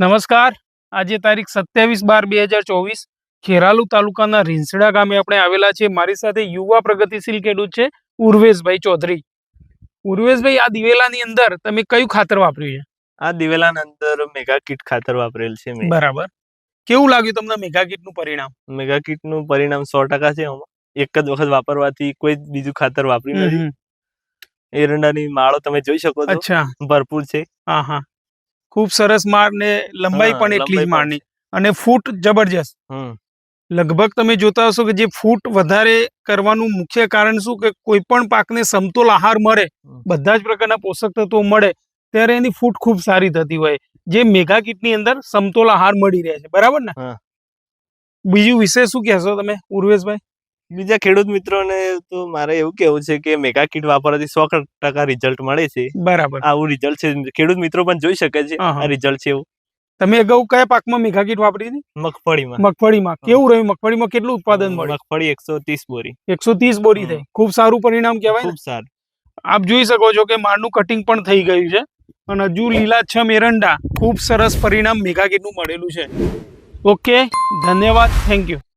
નમસ્કાર. આજે તારીખ સત્યાવીસ બાર બે હજાર ચોવીસ ખેરાલુ તાલુકાના રીંસડા ગામે આપણે આવેલા છે મારી સાથે યુવા પ્રગતિશીલ ખેડૂત છે ઉર્વેશભાઈ ચૌધરી. ઉર્વેશભાઈ આ દિવેલાની અંદર તમે કયું ખાતર વાપર્યું છે? આ દિવેલાની અંદર મેગા કીટ ખાતર વાપરેલ છે બરાબર. કેવું લાગ્યું તમને મેગા કીટનું પરિણામ? મેગા કીટનું પરિણામ સો ટકા છે. એક જ વખત વાપરવાથી કોઈ બીજું ખાતર વાપર્યું નથી. એરંડાની માળો તમે જોઈ શકો છો. અચ્છા. ભરપૂર છે. હા હા. ખૂબ સરસ માર ને લંબાઈ પણ એટલી જ માળની. અને ફૂટ જબરજસ્ત. લગભગ તમે જોતા હશો કે જે ફૂટ વધારે કરવાનું મુખ્ય કારણ શું? કે કોઈ પણ પાકને સમતોલ આહાર મળે બધા જ પ્રકારના પોષક તત્વો મળે ત્યારે એની ફૂટ ખૂબ સારી થતી હોય. જે મેગા કીટની અંદર સમતોલ આહાર મળી રહે છે. બરાબર ને? બીજું વિશે શું કહેશો તમે ઉર્વેશભાઈ? બીજા ખેડૂત મિત્રોને તો મારે એવું કેવું છે કે મેગા કીટ વાપરવાથી સો ટકા રિઝલ્ટ મળે છે. બરાબર. આવું રિઝલ્ટ છે. ખેડૂત મિત્રો પણ જોઈ શકે છે. આ રિઝલ્ટ છે એવું. તમે અગાઉ કયા પાકમાં મેગા કીટ વાપરી હતી? મગફળીમાં. મગફળીમાં. કેવું રહ્યું? મગફળીમાં કેટલું ઉત્પાદન મળ્યું? મગફળી એકસો ત્રીસ બોરી. એકસો ત્રીસ બોરી. થઈ. ખૂબ સારું પરિણામ કહેવાય ખૂબ સારું. આપ જોઈ શકો છો કે માળનું કટિંગ પણ થઈ ગયું છે. અને હજુ લીલાછમ એરંડા ખૂબ સરસ પરિણામ મેગા કીટનું મળેલું છે. ઓકે. ધન્યવાદ. Thank you